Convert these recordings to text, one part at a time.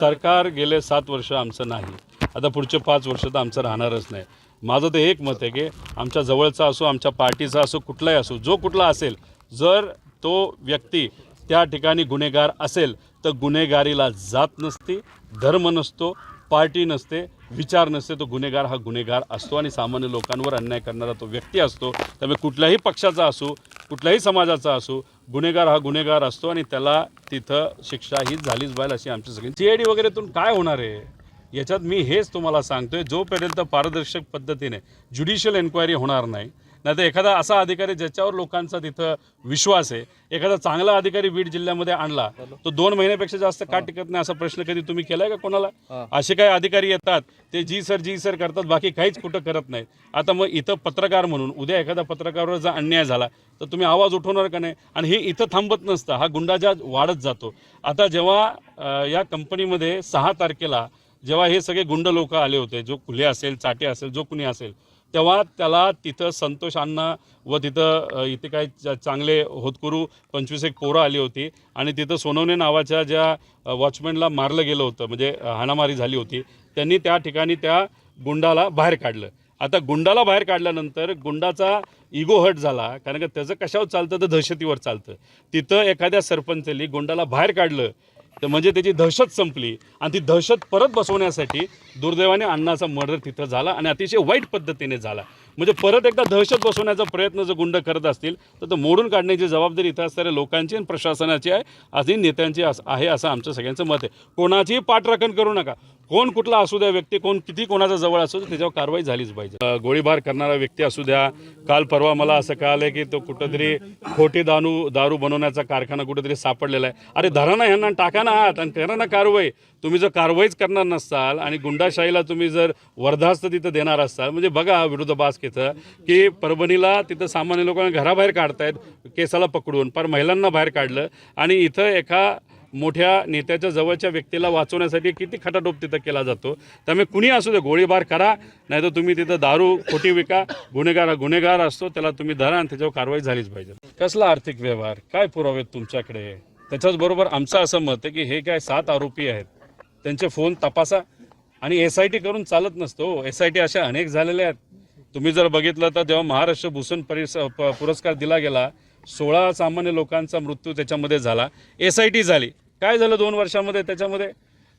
सरकार गेले सात वर्ष आमचं नाही. आता पुढचे पाच वर्ष तर आमचं राहणारच नाही. माझं तर एक मत आहे की आमच्या जवळचा असो आमच्या पार्टीचा असो कुठलाही असो जो कुठला असेल जर तो व्यक्ती त्या ठिकाणी गुन्हेगार असेल तर गुन्हेगारीला जात नसती धर्म नसतो पार्टी नसते विचार नसते तो गुन्हेगार हा गुन्हेगार असतो आणि सामान्य लोकांवर अन्याय करणारा तो व्यक्ती असतो. त्यामुळे कुठल्याही पक्षाचा असो कुठल्याही समाजाचा असो गुन्हेगार हा गुन्हेगार असतो आणि त्याला तिथं शिक्षा ही झालीच पाहिजे अशी आमची सगळी सी आय डी वगैरेतून काय होणार आहे? याच्यात मी हेच तुम्हाला सांगतोय जोपर्यंत पारदर्शक पद्धतीने ज्युडिशियल एन्क्वायरी होणार नाही नाही तर एखादा असा अधिकारी ज्याच्यावर लोकांचा तिथं विश्वास आहे एखादा चांगला अधिकारी बीड जिल्ह्यामध्ये आणला तो दोन महिन्यापेक्षा जास्त का टिकत नाही असा प्रश्न कधी तुम्ही केलाय का कोणाला? असे काही अधिकारी येतात ते जी सर जी सर करतात बाकी काहीच कुठं करत नाहीत. आता मग इथं पत्रकार म्हणून उद्या एखादा पत्रकारावर जर अन्याय झाला तर तुम्ही आवाज उठवणार का नाही? आणि हे इथं थांबत नसतं हा गुंडाजा वाढत जातो. आता जेव्हा या कंपनीमध्ये सहा तारखेला जेव्हा हे सगळे गुंड लोक आले होते जो खुले असेल चाटे असेल जो कुणी असेल तेव्हा त्याला तिथं संतोष अण्णा व तिथं इथे काय चांगले होतकुरू पंचवीस एक पोरं आली होती आणि तिथं सोनवणे नावाच्या ज्या वॉचमॅनला मारलं गेलं होतं म्हणजे हाणामारी झाली होती त्यांनी त्या ठिकाणी त्या गुंडाला बाहेर काढलं. आता गुंडाला बाहेर काढल्यानंतर गुंडाचा इगो हट झाला कारण का त्याचं कशावर चालतं? तर दहशतीवर चालतं. तिथं एखाद्या सरपंचली गुंडाला बाहेर काढलं तर म्हणजे त्याची दहशत संपली. आणि ती दहशत परत बसवण्यासाठी दुर्दैवाने अण्णाचा मर्डर तिथं झाला आणि अतिशय वाईट पद्धतीने झाला. म्हणजे परत एकदा दहशत बसवण्याचा प्रयत्न जर गुंड करत असतील तर तो मोडून काढण्याची जबाबदारी इथं असणाऱ्या लोकांची आणि प्रशासनाची आहे. आणि नेत्यांची आहे असं आमचं सगळ्यांचं मत आहे. कोणाचीही पाठराखण करू नका. कोण कुठला असू द्या व्यक्ती कोण किती कोणाचा जवळ असू द्या त्याच्यावर कारवाई झालीच पाहिजे. गोळीबार करणारा व्यक्ती असू द्या काल परवा मला असं कळालं की तो कुठंतरी खोटी दारू दारू बनवण्याचा कारखाना कुठंतरी सापडलेला आहे. अरे धरा ना ह्यांना टाका ना आत आणि करा ना कारवाई. तुम्ही जर कारवाईच करणार नसाल आणि गुंडाशाहीला तुम्ही जर वर्धास्त तिथं देणार असाल म्हणजे बघा विरुद्ध तिथं की परभणीला तिथं सामान्य लोकांना घराबाहेर काढतायत केसाला पकडून पर महिलांना बाहेर काढलं आणि इथं एका मोठ्या नेत्याच्या जवळच्या व्यक्तीला वाचवण्यासाठी किती खटाटोप तिथं केला जातो. त्यामुळे कुणी असू दे गोळीबार करा नाही तर तुम्ही तिथं दारू खोटी विका गुन्हेगार गुन्हेगार असतो त्याला तुम्ही धरा आणि त्याच्यावर कारवाई झालीच पाहिजे. कसला आर्थिक व्यवहार? काय पुरावे आहेत तुमच्याकडे? त्याच्याचबरोबर आमचं असं मत आहे की हे काय सात आरोपी आहेत. त्यांचे फोन तपासा. आणि एस आय टी करून चालत नसतो एस आय टी अशा अनेक झालेल्या आहेत. तुम्ही जर बघितलं तर जेव्हा महाराष्ट्र भूषण परिस पुरस्कार दिला गेला सोळा सामान्य लोकांचा मृत्यू त्याच्यामध्ये झाला. एस आय टी झाली. काय झालं दोन वर्षामध्ये त्याच्यामध्ये?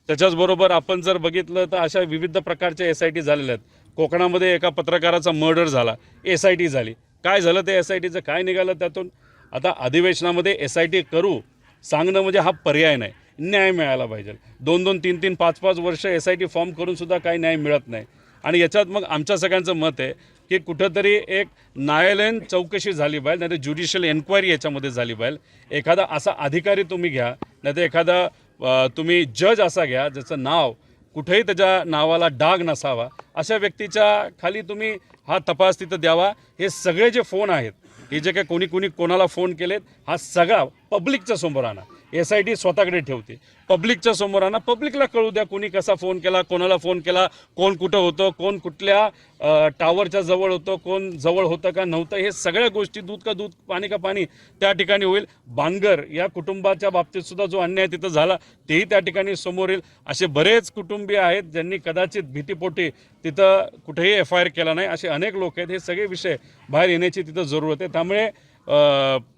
त्याच्याचबरोबर आपण जर बघितलं तर अशा विविध प्रकारच्या एस आय टी झालेल्या आहेत. कोकणामध्ये एका पत्रकाराचा मर्डर झाला. एस आय टी झाली. काय झालं ते एस आय टीचं काय निघालं त्यातून? आता अधिवेशनामध्ये एस आय टी करू सांगणं म्हणजे हा पर्याय नाही. न्याय मिळायला पाहिजे. दोन दोन तीन तीन पाच पाच वर्ष एस आय टी फॉर्म करून सुद्धा काही न्याय मिळत नाही. आणि याच्यात मग आमच्या सगळ्यांचं मत आहे की कुठंतरी एक न्यायालयीन चौकशी झाली पाहिजे नाही तर ज्युडिशियल एन्क्वायरी याच्यामध्ये झाली पाहिजे. एखादा असा अधिकारी तुम्ही घ्या नाही तर एखादा तुम्ही जज असा घ्या ज्याचं नाव कुठेही त्याच्या नावाला डाग नसावा अशा व्यक्तीच्या खाली तुम्ही हा तपास तिथं द्यावा. हे सगळे जे फोन आहेत हे जे काय कोणी कोणी कोणाला फोन केलेत हा सगळा पब्लिकच्या समोर आणा. एस आय टी स्वतःकडे ठेवते. पब्लिकच्या समोर आणा. पब्लिकला कळू द्या कोणी कसा फोन केला कोणाला फोन केला कोण कुठं होतं कोण कुठल्या टावरच्या जवळ होतं कोण जवळ होतं का नव्हतं हे सगळ्या गोष्टी दूध का दूध पाणी का पाणी त्या ठिकाणी होईल. बांगर या कुटुंबाच्या बाबतीत सुद्धा जो अन्याय तिथं झाला तेही त्या ठिकाणी समोर येईल. असे बरेच कुटुंबीय आहेत ज्यांनी कदाचित भीतीपोटी तिथं कुठेही एफ आय आर केला नाही. असे अनेक लोक आहेत. हे सगळे विषय बाहेर येण्याची तिथं जरूरत आहे. त्यामुळे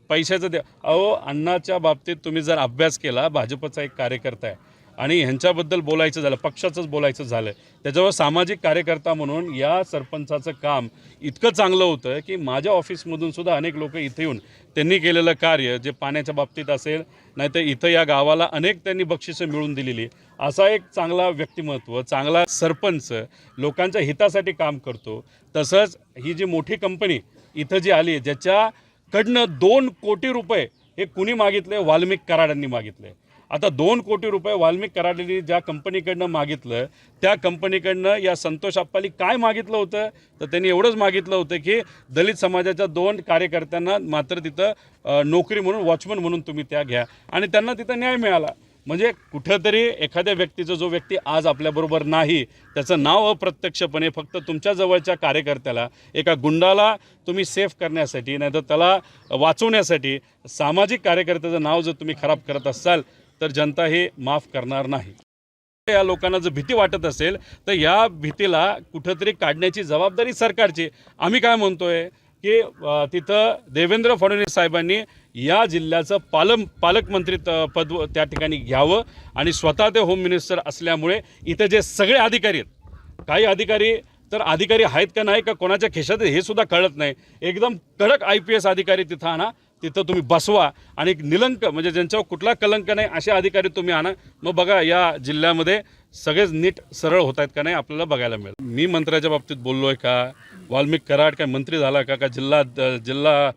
पैशाचं द्या अहो अण्णाच्या बाबतीत तुम्ही जर अभ्यास केला भाजपचा एक कार्यकर्ता आहे आणि ह्यांच्याबद्दल बोलायचं झालं पक्षाचंच बोलायचं झालं त्याच्यावर सामाजिक कार्यकर्ता म्हणून या सरपंचाचं काम इतकं चांगलं होतं की माझ्या ऑफिसमधून सुद्धा अनेक लोक इथे येऊन त्यांनी केलेलं कार्य जे पाण्याच्या बाबतीत असेल नाहीतर इथं या गावाला अनेक त्यांनी बक्षिसं मिळून दिलेली असा एक चांगला व्यक्तिमत्व चांगला सरपंच लोकांच्या हितासाठी काम करतो. तसंच ही जी मोठी कंपनी इथं जी आली ज्याच्या कडनं दोन कोटी रुपये हे कुणी मागितले? वाल्मिक कराडांनी मागितले. आता दोन कोटी रुपये वाल्मिक कराडांनी ज्या कंपनीकडनं मागितलं त्या कंपनीकडनं या संतोष अप्पाली काय मागितलं होतं? तर त्यांनी एवढंच मागितलं होतं की दलित समाजाच्या दोन कार्यकर्त्यांना मात्र तिथं नोकरी म्हणून वॉचमन म्हणून तुम्ही त्या घ्या. आणि त्यांना तिथं न्याय मिळाला. म्हणजे कुठंतरी एखाद्या व्यक्तीचा जो व्यक्ती आज आपल्याबरोबर नाही त्याचं नाव अप्रत्यक्षपणे फक्त तुमच्या जवळच्या कार्यकर्त्याला एका गुंडाला तुम्ही सेफ करण्यासाठी नाहीतर त्याला वाचवण्यासाठी सामाजिक कार्यकर्त्याचं नाव जर तुम्ही खराब करत असाल तर जनता हे माफ करणार नाही. या लोकांना जर भीती वाटत असेल तर या भीतीला कुठंतरी काढण्याची जबाबदारी सरकारची. आम्ही काय म्हणतोय की तिथं देवेंद्र फडणवीस साहेबांनी या जिल्ह्याचं पालम पालकमंत्री पद त्या ठिकाणी घ्यावं आणि स्वतः ते होम मिनिस्टर असल्यामुळे इथं जे सगळे अधिकारी आहेत काही अधिकारी तर अधिकारी आहेत का नाही का कोणाच्या खिशात हे सुद्धा कळत नाही. एकदम कडक आय पी एस अधिकारी तिथं आणा तिथं तुम्ही बसवा आणि निलंक म्हणजे ज्यांच्यावर कुठला कलंक नाही असे अधिकारी तुम्ही आणा. मग बघा या जिल्ह्यामध्ये सगळेच नीट सरळ होत आहेत का नाही आपल्याला बघायला मिळेल. मी मंत्र्याच्या बाबतीत बोललो आहे का? वाल्मिक कराड काय मंत्री झाला का? का जिल्हा द- जिल्हा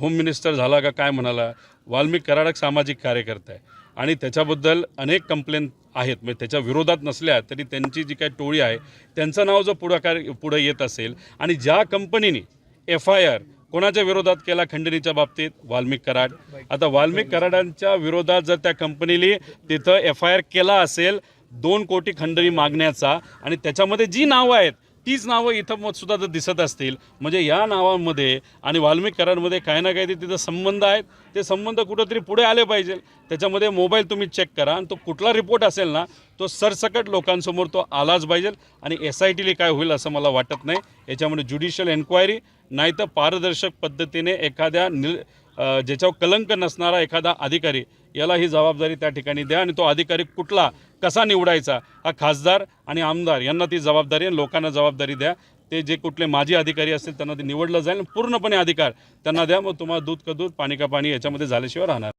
होम मिनिस्टर झाला का? काय म्हणाला? वाल्मिक कराडक सामाजिक कार्यकर्ता आहे. आणि त्याच्याबद्दल अनेक कंप्लेंट आहेत. म्हणजे त्याच्या विरोधात नसल्या तरी त्यांची जी काही टोळी आहे त्यांचं नाव जर पुढाकार पुढं येत असेल आणि ज्या कंपनीने एफ आय आर कोणाच्या विरोधात केला खंडणीच्या बाबतीत? वाल्मिक कराड. आता वाल्मिक कराडांच्या विरोधात जर त्या कंपनीने तिथं एफ आय आर केला असेल दोन कोटी खंडणी मागण्याचा आणि त्याच्यामध्ये जी नावं आहेत तीच नावं इथं मग सुद्धा जर दिसत असतील. म्हणजे या नावांमध्ये आणि वाल्मिक कराडमध्ये काही ना काही तिथं संबंध आहेत. ते संबंध कुठंतरी पुढे आले पाहिजे. त्याच्यामध्ये मोबाईल तुम्ही चेक करा आणि तो कुठला रिपोर्ट असेल ना तो सरसकट लोकांसमोर तो आलाच पाहिजे. आणि एस आय टीला काय होईल असं मला वाटत नाही. याच्यामध्ये ज्युडिशियल एन्क्वायरी नाही तर पारदर्शक पद्धतीने एखाद्या निल ज्याच्यावर कलंक नसणारा एखादा अधिकारी याला ही जबाबदारी त्या ठिकाणी द्या आणि तो अधिकारी कुठला कसा निवडायचा हा खासदार आणि आमदार यांना ती जबाबदारी आणि लोकांना जबाबदारी द्या. ते जे कुठले माजी अधिकारी असतील त्यांना ते निवडलं जाईल पूर्णपणे अधिकार त्यांना द्या. मग तुम्हाला दूध का दूध पाणी का पाणी याच्यामध्ये झाल्याशिवाय राहणार.